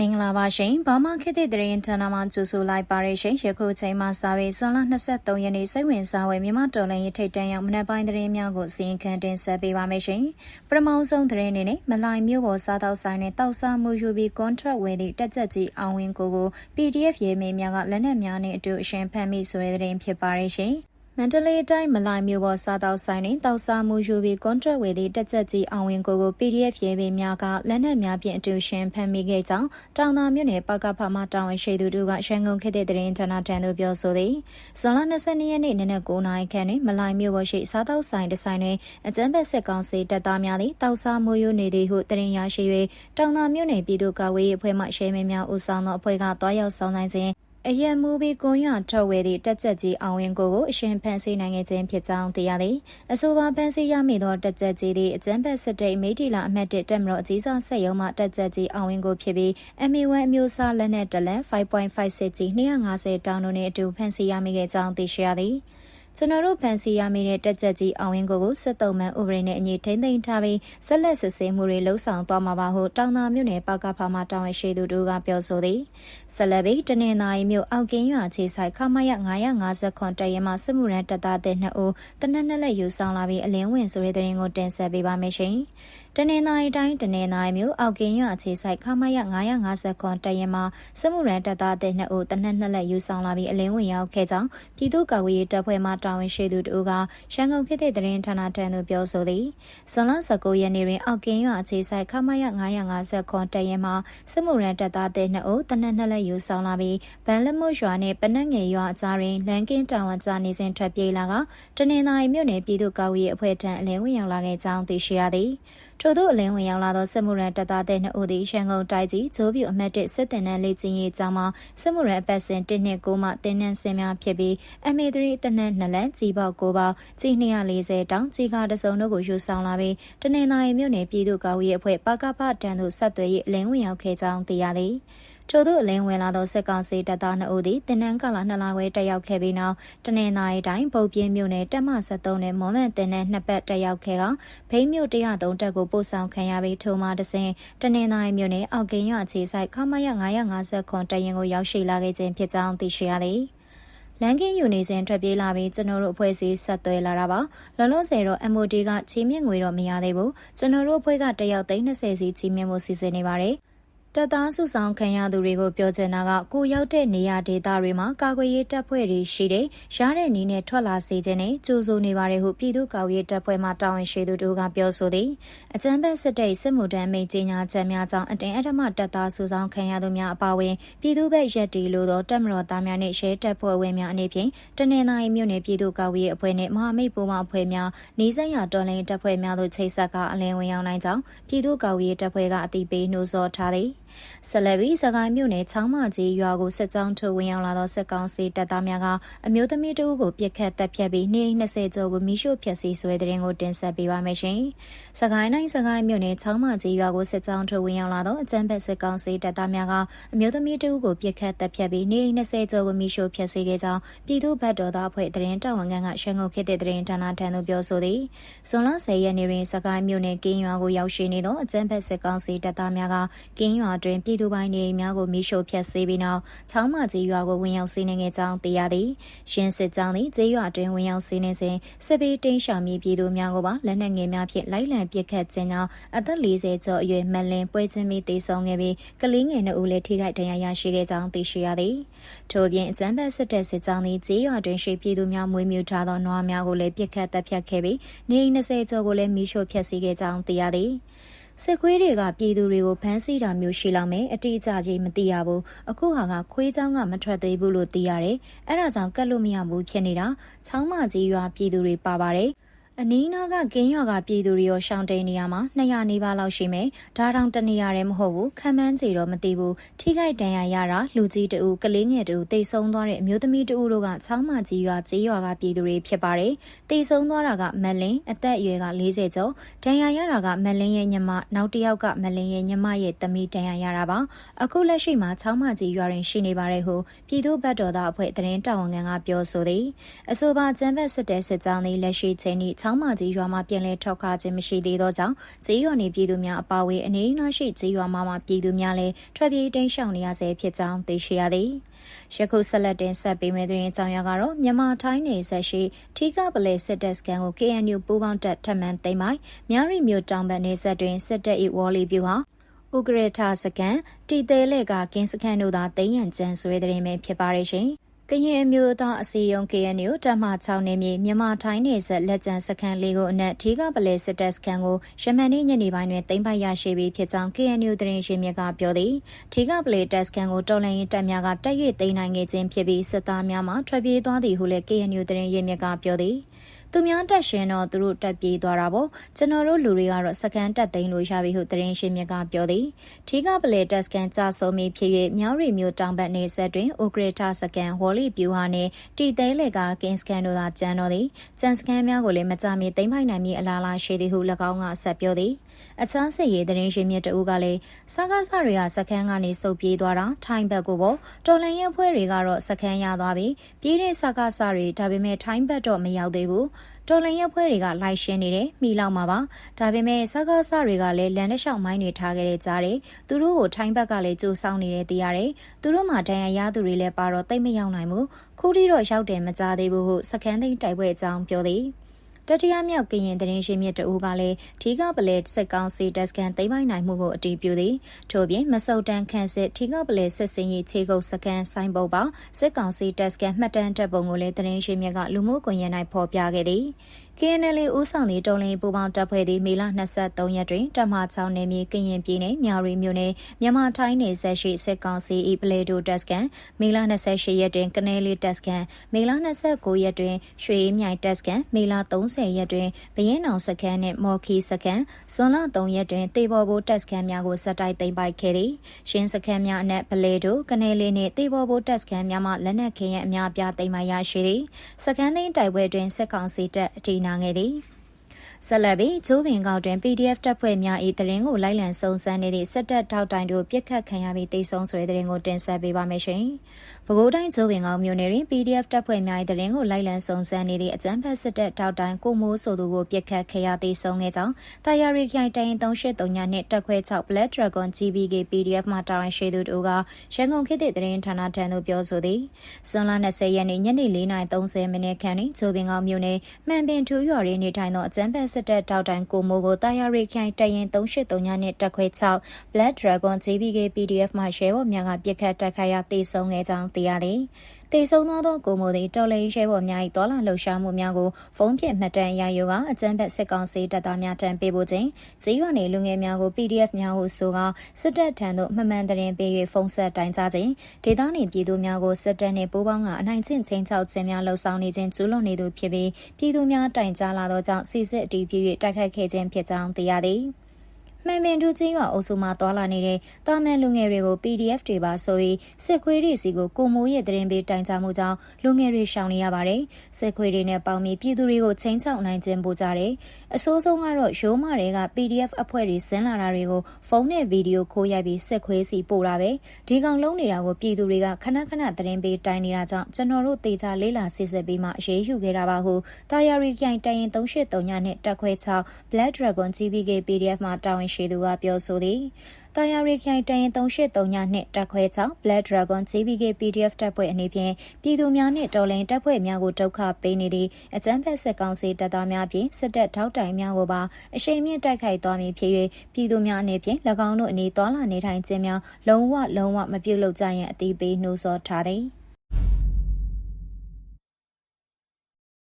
မင်္ဂလာပါရှင်။ဘာမှခေတ်သစ်သတင်းဌာနမှကြိုဆိုလိုက်ပါရရှင်။ယခုချိန်မှစပြီးဇွန်လ23ရက်နေ့စိတ်ဝင်စားဝယ်မြန်မာတော်လှန်ရေးထိပ်တန်းရောက်မနက်ပိုင်းသတင်းများကိုစီရင်ခံတင်ဆက်ပေးပါမယ်ရှင်။ပထမဆုံးသတင်းအနေနဲ့မလိုင်မျိုးပေါ်စားတောက်ဆိုင်နဲ့တောက်စားမှုယူပြီး contract ဝယ်သည့်တက်ချက်ကြီးအောင်ဝင်ကိုကို PDF ရေးမေးများကလက်နက်များနဲ့အတူအရှင်ဖမ်းမိဆိုတဲ့သတင်းဖြစ်ပါရရှင်။ မန္တလေးတိုင်းမလိုင်မြို့ပေါ်စားတောက်ဆိုင်တွင်တောက်စားမှုယူပြီးကွန်ထရက်ဝေသည့်တက်ချက်ကြီးအောင်ဝင်ကိုကို PDF ရေးပေးများကလက်နက်များဖြင့်အတူရှင်ဖမ်းမိခဲ့ကြောင်းတောင်သာမြို့နယ်ပကဖမှတာဝန်ရှိသူတို့ကရန်ကုန်ခေတ်တဲ့သတင်းဌာနထံသို့ပြောဆိုသည်ဇွန်လ22ရက်နေ့နနက်9:00နာရီခန့်တွင်မလိုင်မြို့ပေါ်ရှိစားတောက်ဆိုင်တစ်ဆိုင်တွင်အကြမ်းဖက်စစ်ကောင်စီတပ်သားများသည်တောက်စားမှုယူနေသည်ဟုသတင်းရရှိ၍တောင်သာမြို့နယ်ပြည်သူ့ကာကွယ်ရေးအဖွဲ့မှရှေးမင်းများဦးဆောင်သောအဖွဲ့ကတွားရောက်ဆောင်နိုင်စဉ် အရက်မူပြီးကွန်ရထုတ်ဝဲသည့်တက်ချက်ကြီးအောင်ဝင်ကိုကိုအရှင်ဖန်စီနိုင်ငယ်ချင်းဖြစ်ကြောင်းသိရသည်အဆိုပါဖန်စီရမိသောတက်ချက်ကြီးသည့်အကျန်းဘက်စစ်တိတ်မိတီလာအမှတ်1တက်မတော်အကြီးစားဆက်ရုံမှတက်ချက်ကြီးအောင်ဝင်ကိုဖြစ်ပြီး MA1 အမျိုးအစားလက်နက်တလန်5.56ကြီး250တောင်းတို့နှင့်အတူဖန်စီရမိခဲ့ကြောင်းသိရှိရသည် ကျွန်တော်တို့ဖန်စီရမိတဲ့တက်ချက်ကြီးအောင်ရင်ကိုကိုစစ်တုံးမှန်ဥပဒေနဲ့အညီထိမ့်သိမ်းထားပြီးဆက်လက်စစ်ဆေးမှုတွေလှုပ်ဆောင်သွားမှာပါဟုတောင်သာမြို့နယ်ပကဖာမှတာဝန်ရှိသူတို့ကပြောဆိုသည်ဆက်လက်ပြီးတနင်္သာရီမြို့အောက်ကင်းရွာခြေဆိုင်ခမရ950ခွန်တရဲမှစစ်မှုရန်တပ်သားတဲ့နှစ်ဦးတနက်နေ့လက်ယူဆောင်လာပြီးအလင်းဝင်ဆိုတဲ့တဲ့ရင်ကိုတင်ဆက်ပေးပါမယ်ရှင်တနင်္သာရီတိုင်းတနင်္သာရီမြို့အောက်ကင်းရွာခြေဆိုင်ခမရ950ခွန်တရဲမှစစ်မှုရန်တပ်သားတဲ့နှစ်ဦးတနက်နေ့လက်ယူဆောင်လာပြီးအလင်းဝင်ရောက်ခဲ့ကြောင်းပြည်သူ့ကာကွယ်ရေးတပ်ဖွဲ့မှတာဝန်ရှိသူတို့ကရန်ကုန်ခေတ်သစ်သတင်းဌာနထံသို့ပြောဆိုသည်ဇွန်လ19ရက်နေ့တွင်အောက်ကင်းရွာအခြေဆိုင်ခမရ950ခွန်တရင်မှာစစ်မှုရန်တပ်သားတဲ့နှစ်ဦးတနက်နှစ်လက်ယူဆောင်လာပြီးဗန်လက်မွရွာနှင့်ပနက်ငယ်ရွာအကြားတွင်လန်ကင်းတောင်ဝကြားနေစဉ်ထွက်ပြေးလာကတနင်္သာရီမြို့နယ်ပြည်သူ့ကာကွယ်ရေးအဖွဲ့ထံအလင်းဝင်ရောက်လာခဲ့ကြောင်းသိရှိရသည် ထို့သောအလင်းဝင်ရောက်လာသောစစ်မှုရန်တပ်သားတဲ့နှစ်ဦးသည်ရန်ကုန်တိုင်းကြီးဂျိုးပြူအမတ်တစ်စစ်တင်နန်းလေ့ကျင့်ရေးကျောင်းမှာစစ်မှုရန်အပတ်စဉ်1နှစ်9မှတင်နန်းစင်များဖြစ်ပြီး MA3 တနက်2လန်းကြီးပေါက်9ပေါက်ကြီး240တောင်ကြီးကားတစုံတို့ကိုယူဆောင်လာပြီးတနင်္သာရီမြို့နယ်ပြည်သူ့ကာကွယ်ရေးအဖွဲ့ပကပတန်သို့ဆက်သွယ်ရေးအလင်းဝင်ရောက်ခဲ့ကြောင်းသိရသည် ထို့သောအလင်းဝင်လာသောစစ်ကောင်စီတပ်သား2ဦးသည်တင်နန်းကလာ2လခွဲတက်ရောက်ခဲ့ပြီးနောက်တနင်္သာရီတိုင်းပုတ်ပြင်းမြို့နယ်တက်မ73နဲ့မော်မန်တင်နန်းနှစ်ပတ်တက်ရောက်ခဲ့ကဘိန်းမြို့103တက်ကိုပို့ဆောင်ခံရပြီးထိုမှတစဉ်တနင်္သာရီမြို့နယ်အောက်ကင်းရွာခြေဆိုင်ခမရ950ခွန်တရင်ကိုရောက်ရှိလာခဲ့ခြင်းဖြစ်ကြောင်းသိရှိရသည်လန်ကင်းယူနေစဉ်ထွက်ပြေးလာပြီးကျွန်တော်တို့အဖွဲ့အစည်းဆက်သွဲလာတာပါလောလောဆယ်တော့ MOD ကချီးမြှင့်ငွေတော့မရသေးဘူးကျွန်တော်တို့အဖွဲ့ကတယောက်သိန်း20စီချီးမြှင့်မှုစီစဉ်နေပါတယ် တပ်သားစုဆောင်ခံရသူတွေကိုပြောချင်တာကကိုရောက်တဲ့နေရာဒေသတွေမှာကာကွယ်ရေးတပ်ဖွဲ့တွေရှိတယ်။ရတဲ့နည်းနဲ့ထွက်လာစေခြင်းနဲ့ကြိုးဆိုနေပါတယ်ဟုပြည်သူ့ကာကွယ်ရေးတပ်ဖွဲ့မှတာဝန်ရှိသူတို့ကပြောဆိုသည်။အကြမ်းဖက်စစ်တပ်စစ်မှုထမ်းမိတ်ကြီးညာချက်များကြောင့်အတင်အထမတပ်သားစုဆောင်ခံရသူများအပါအဝင်ပြည်သူ့ဘက်ရက်တီလို့သောတပ်မတော်သားများနှင့်ရဲတပ်ဖွဲ့ဝင်များအနေဖြင့်တနင်္လာရီမြို့နယ်ပြည်သူ့ကာကွယ်ရေးအဖွဲ့နှင့်မဟာမိတ်ပူးပေါင်းအဖွဲ့များနှီးစက်ရတော်လှန်တပ်ဖွဲ့များတို့ချိတ်ဆက်ကအလင်းဝင်ရောက်နိုင်ကြောင်းပြည်သူ့ကာကွယ်ရေးတပ်ဖွဲ့ကအသိပေးနှိုးဆော်ထားသည်။ဆက်လက်ပြီးစကိုင်းမြို့နယ်ချောင်းမကြီးရွာကိုစစ်ကြောင်းထိုးဝင်ရောက်လာသောစစ်ကောင်စီတပ်သားများကအမျိုးသမီးတဦးကိုပြစ်ခတ်တပ်ဖြတ်ပြီးနေ20ကျော်ကိုမိရှို့ဖျက်ဆီးဆွဲတဲ့ရင်ကိုတင်ဆက်ပေးပါမယ်ရှင်။စကိုင်းတိုင်းစကိုင်းမြို့နယ်ချောင်းမကြီးရွာကိုစစ်ကြောင်းထိုးဝင်ရောက်လာသောအကြမ်းဖက်စစ်ကောင်စီတပ်သားများကအမျိုးသမီးတဦးကိုပြစ်ခတ်တပ်ဖြတ်ပြီးနေ20ကျော်ကိုမိရှို့ဖျက်ဆီးခဲ့ကြောင်းပြည်သူ့ဘက်တော်သားအဖွဲ့တရင်တာဝန်ခံကရှန်ကုန်ခေတ်တဲ့တရင်ဌာနထံသို့ပြောဆိုသည်။ဇွန်လ10ရက်နေ့တွင်စကိုင်းမြို့နယ်ကင်းရွာကိုရောက်ရှိနေသောအကြမ်းဖက်စစ်ကောင်စီတပ်သားများကကင်းရွာတွင်ပြည်သူပိုင်းနေများကိုမိရှို့ဖျက်ဆီးပြီးနောက်ချောင်းမကြီးရွာကိုဝင်ရောက်စီးနှင်ခဲ့ကြောင်းသိရသည်။ရှင်းစစ်ကြောင်းသည်ကျေးရွာတွင်ဝင်ရောက်စီးနှင်စဉ်စစ်ပေးတင်းရှောင်မြေပြည်သူများကိုပါလက်နက်ငယ်များဖြင့်လိုက်လံပစ်ခတ်ခြင်းကြောင့်အသက်40ကျော်အရွယ်မလင်ပွဲချင်းပြီးတေဆုံးခဲ့ပြီးကလေးငယ်နှစ်ဦးလည်းထိခိုက်ဒဏ်ရာရရှိခဲ့ကြောင်းသိရှိရသည်။ထို့ပြင်အကြမ်းဖက်စစ်တပ်စစ်ကြောင်းသည်ကျေးရွာတွင်ရှိပြည်သူများမွေးမြူထားသောနွားများကိုလည်းပစ်ခတ်တပ်ဖြတ်ခဲ့ပြီးနေ20ကျော်ကိုလည်းမိရှို့ဖျက်ဆီးခဲ့ကြောင်းသိရသည်။ စစ်ခွေးတွေကပြည်သူတွေကိုဖမ်းဆီးတာမျိုးရှိလောက်မယ်အတိအကျကြီးမသိရဘူးအခုဟာကခွေးချောင်းကမထွက်သေးဘူးလို့သိရတယ်အဲ့ဒါကြောင့်ကတ်လို့မရဘူးဖြစ်နေတာချောင်းမကြီးရွာပြည်သူတွေပါပါတယ် အနီးနားကကင်းရွာကပြည်သူတွေရောရှောင်းတိန်နေရမှာ200နီးပါးလောက်ရှိမယ်။ဒါတောင်တနေရာတည်းမဟုတ်ဘူး။ခံမှန်းကြည့်တော့မသိဘူး။ထိခိုက်ဒဏ်ရာရတာလူကြီးတူကလေးငယ်တူတိတ်ဆုံးသွားတဲ့အမျိုးသမီးတူတို့ကချောင်းမကြီးရွာကြီးရွာကပြည်သူတွေဖြစ်ပါတယ်။တိတ်ဆုံးသွားတာကမလင်းအသက်အရွယ်က40ကျော်ဒဏ်ရာရတာကမလင်းရဲ့ညီမနောက်တစ်ယောက်ကမလင်းရဲ့ညီမရဲ့သမီးဒဏ်ရာရတာပါ။အခုလက်ရှိမှာချောင်းမကြီးရွာတွင်ရှိနေပါတယ်ဟုပြည်သူ့ဘက်တော်သားအဖွဲ့တရင်တာဝန်ခံကပြောဆိုသည်။အဆိုပါကျန်းဘက်စစ်တဲ့စစ်ကြောင်းလေးလက်ရှိချိန်ထိချောင်းမကြီးရွာမှာပြန်လည်ထောက်ခခြင်းမရှိသေးသောကြောင့်ဈေးရွာနေပြည်သူများအပါအဝင်အနေအနာရှိဈေးရွာမှာမှပြည်သူများလည်းထွက်ပြေးတိမ်းရှောင်နေရဆဲဖြစ်ကြောင်းသိရှိရသည်။ယခုဆက်လက်တင်ဆက်ပေးမယ့်သတင်းကြောင်းရကတော့မြန်မာထိုင်းနေဆက်ရှိထီကပလေစစ်တပ်စကန်ကို KNU ပူးပေါင်းတပ်ထပ်မံသိမ်းပိုင်မြရီမျိုးတောင်ဘက်နေဆက်တွင်စစ်တပ်၏ဝေါ်လီပြူဟာဥကရထစကန်တီသေးလက်ကကင်းစခန်းတို့သာတိမ့်ရန်ကျန်ဆွဲတဲ့ရင်ပဲဖြစ်ပါရဲ့ရှင်။ ကရင်အမျိုးသားအစည်းအရုံး KNU တမ6နေမြေမြန်မာထိုင်းနေဆက်လက်ကျန်စခန်းလေးကိုအနက်ထီကပလဲစစ်တပ်စခန်းကိုရမန်နေ့ညနေပိုင်းတွင်တင်ပိုက်ရရှိပြီးဖြစ်ကြောင်း KNU သတင်းရှင်မြစ်ကပြောသည်ထီကပလဲတပ်စခန်းကိုတော်လှန်ရေးတပ်များကတက်ရွေ့သိမ်းနိုင်ခဲ့ခြင်းဖြစ်ပြီးစစ်သားများမှထွက်ပြေးသွားသည်ဟုလည်း KNU သတင်းရင်းမြစ်ကပြောသည်။ သူများတက်ရှင်တော့သူတို့တက်ပြေးသွားတာပေါ့ကျွန်တော်တို့လူတွေကတော့စကန်တက်သိမ်းလို့ရပြီဟုသတင်းရှင်မြစ်ကပြောသည်ထီကပလေတက်စကန်ကြဆုံးပြီးဖြစ်၍မြောက်ရီမျိုးတောင်ဘက်နေဆက်တွင်ဥကရထစကန်ဝေါ်လီပြူဟာနှင့်တီသေးလက်ကကင်းစကန်တို့သာကျန်တော်သည်ကျန်စကန်များကိုလည်းမကြမီသိမ်းပိုက်နိုင်မည်အလားလားရှိသည်ဟု၎င်းကဆက်ပြောသည် အခြားစစ်ရေးသတင်းရှင်မြစ်တဦးကလည်းစကားစတွေကစခန်းကနေစုပ်ပြေးသွားတာထိုင်းဘက်ကိုပေါ့တော်လန်ရဲဖွဲ့တွေကတော့စခန်းရသွားပြီပြေးတဲ့စကားစတွေဒါပေမဲ့ထိုင်းဘက်တော့မရောက်သေးဘူးတော်လန်ရက်ဖွဲတွေကလိုက်ရှင်းနေတယ်မိလောက်မှာပါဒါပေမဲ့စကားစတွေကလည်းလန်တဲ့လျှောက်မိုင်းတွေထားခဲ့တဲ့ကြားတယ်သူတို့ကိုထိုင်းဘက်ကလည်းကြိုးဆောင်နေတယ်သိရတယ်သူတို့မှဒဏ်ရာရသူတွေလည်းပါတော့တိတ်မရောက်နိုင်ဘူးခုထိတော့ရောက်တယ်မကြသေးဘူးဟုစကန်းသိန်းတိုက်ပွဲအကြောင်းပြောသည် တတိယမြောက်ကရင်သတင်းရှင်မြစ်တအူးကလည်းထီကပလဲစက်ကောင်းစီတက်စကန်သိမ်းပိုင်နိုင်မှုကိုအတည်ပြုသည်ထို့ပြင်မဆုတ်တန်ခန့်စစ်ထီကပလဲစစ်စင်ရေးခြေကုပ်စကန်ဆိုင်ပုတ်ပါစစ်ကောင်စီတက်စကန်မှတ်တမ်းတပ်ပုံကိုလည်းသတင်းရှင်မြစ်ကလူမှုကွန်ရက်၌ဖော်ပြခဲ့သည် KNL ဦးဆောင်သည့်တော်လင်းပူပေါင်းတပ်ဖွဲ့သည်မေလ23ရက်တွင်တမ6နယ်မြေကရင်ပြည်နယ်မြရီမြို့နယ်မြန်မာထိုင်းနယ်ဆက်ရှိစစ်ကောင်စီ၏ပလေတိုတက်စကန်မေလ28ရက်တွင်ကနေလီတက်စကန်မေလ29ရက်တွင်ရွှေမြိုင်တက်စကန်မေလ30ရက်တွင်ဘရင်အောင်စကန်နှင့်မော်ခီစကန်ဇွန်လ3ရက်တွင်တေဘော်ဘိုတက်စကန်များကိုစက်တိုက်သိမ်းပိုက်ခဲ့သည်ရှင်းစကန်များအနက်ပလေတိုကနေလီနှင့်တေဘော်ဘိုတက်စကန်များမှလက်နက်ခဲယံအများပြားသိမ်းပိုက်ရရှိသည်စကန်သိမ်းတိုက်ပွဲတွင်စစ်ကောင်စီတပ်အတီနာခဲ့သည်ဆက်လက်ပြီးဂျိုးပင်ကောက်တွင် PDF တပ်ဖွဲ့များ၏တရင်ကိုလိုက်လံစုံစမ်းနေသည့်စစ်တပ်ထောက်တိုင်တို့ပြစ်ခတ်ခံရပြီးတိတ်ဆုံးဆွဲတဲ့တရင်ကိုတင်ဆက်ပေးပါမယ်ရှင်။ ပဲခူးတိုင်းဂျိုးပင်ကောက်မြို့နယ်တွင် PDF တပ်ဖွဲ့များ၏တရင်ကိုလိုက်လံစုံစမ်းနေသည့်အကြမ်းဖက်စစ်တပ်ထောက်တိုင်ကိုမိုးဆိုသူကိုပြစ်ခတ်ခဲ့ရတိတ်ဆုံးခဲ့ကြောင်းတာယာရီခိုင်တိုင်383ညနှင့်တက်ခွဲ6 Black Dragon GBK PDF မှတာဝန်ရှိသူတို့ကရန်ကုန်ခေတ်သစ်တရင်ဌာနထံသို့ပြောဆိုသည်။ဇွန်လ20ရက်နေ့ညနေ4:30မိနစ်ခန့်တွင်ဂျိုးပင်ကောက်မြို့နယ်မှန်ပင်ထူရွာတွင်နေထိုင်သောအကြမ်းဖက်စစ်တပ်တောက်တိုင်ကိုမိုးကိုတာယာရီခိုင်တရင်383ညနဲ့တက်ခွဲ6 Black Dragon JBK PDF မှရဲဘော်များကပြစ်ခတ်တက်ခတ်ရတေဆုံးခဲ့ကြောင်းသိရသည်တေဆုံးသောသောကိုမိုသည်တော်လိန်ရဲဘော်များ၏တော်လာလှုပ်ရှားမှုများကိုဖုံးပြမှတ်တမ်းရယူကအကြမ်းဖက်စစ်ကောင်စီတပ်သားများတံပေးဖို့ချိန်ဇီးရွာနေလူငယ်များကို PDF များဟုဆိုကစစ်တပ်ထံသို့မှန်မှန်တရင်ပေး၍ဖုံးဆက်တိုင်ကြားခြင်းဒေသနေပြည်သူများကိုစစ်တပ်နှင့်ပူးပေါင်းကအနိုင်ကျင့်ချင်းချောက်ခြင်းများလှုပ်ဆောင်နေခြင်းကျူးလွန်နေသူဖြစ်ပြီးပြည်သူများတိုင်ကြားလာသောကြောင့်စစ်စစ်အတီးပြည့်၍တိုက်ခတ်ခဲ့ခြင်းဖြစ်ကြောင်းသိရသည်။ မှန်ပင်ထူးချင်းရွာအုပ်စုမှာတွာလာနေတဲ့တာမန်လူငယ်တွေကို PDF တွေပါဆိုပြီးစစ်ခွေးတွေစီကိုကိုမိုးရဲ့တရင်ပေးတိုင်ကြမှုကြောင့်လူငယ်တွေရှောင်နေရပါတယ်။စစ်ခွေးတွေနဲ့ပေါင်းပြီးပြည်သူတွေကိုချင်းချောက်နိုင်ခြင်းပို့ကြတယ်။အဆိုးဆုံးကတော့ရိုးမတွေက PDF အဖွဲ့တွေဆင်းလာတာတွေကိုဖုန်းနဲ့ဗီဒီယိုခိုးရိုက်ပြီးစစ်ခွေးစီပို့တာပဲ။ဒီကောင်လုံးနေတာကိုပြည်သူတွေကခဏခဏတရင်ပေးတိုင်နေတာကြောင့်ကျွန်တော်တို့တေချာလေးလာစစ်စစ်ပြီးမှအရေးယူခဲ့တာပါဟုတာယာရီခိုင်တိုင်ရင်383ညနဲ့တက်ခွဲ6 Black Dragon GBK PDF မှာတာဝန်ရှိသူကပြောဆိုသည်တာယာရီခိုင်တရင်383ညနှင့်တက်ခွဲချောင်း Black Dragon JBK PDF တပ်ဖွဲ့အနေဖြင့်ပြည်သူများနှင့်တော်လှန်တပ်ဖွဲ့များကိုဒုက္ခပေးနေသည့်အကြမ်းဖက်စစ်ကောင်စီတပ်သားများဖြင့်စစ်တပ်ထောက်တိုင်များကိုပါအရှိန်မြင့်တိုက်ခိုက်သွားမည်ဖြစ်၍ပြည်သူများအနေဖြင့်၎င်းတို့အနေတော်လှန်နေထိုင်ခြင်းများလုံးဝလုံးဝမပြုတ်လုကြရန်အတိပေးနှိုးဆော်ထားသည်။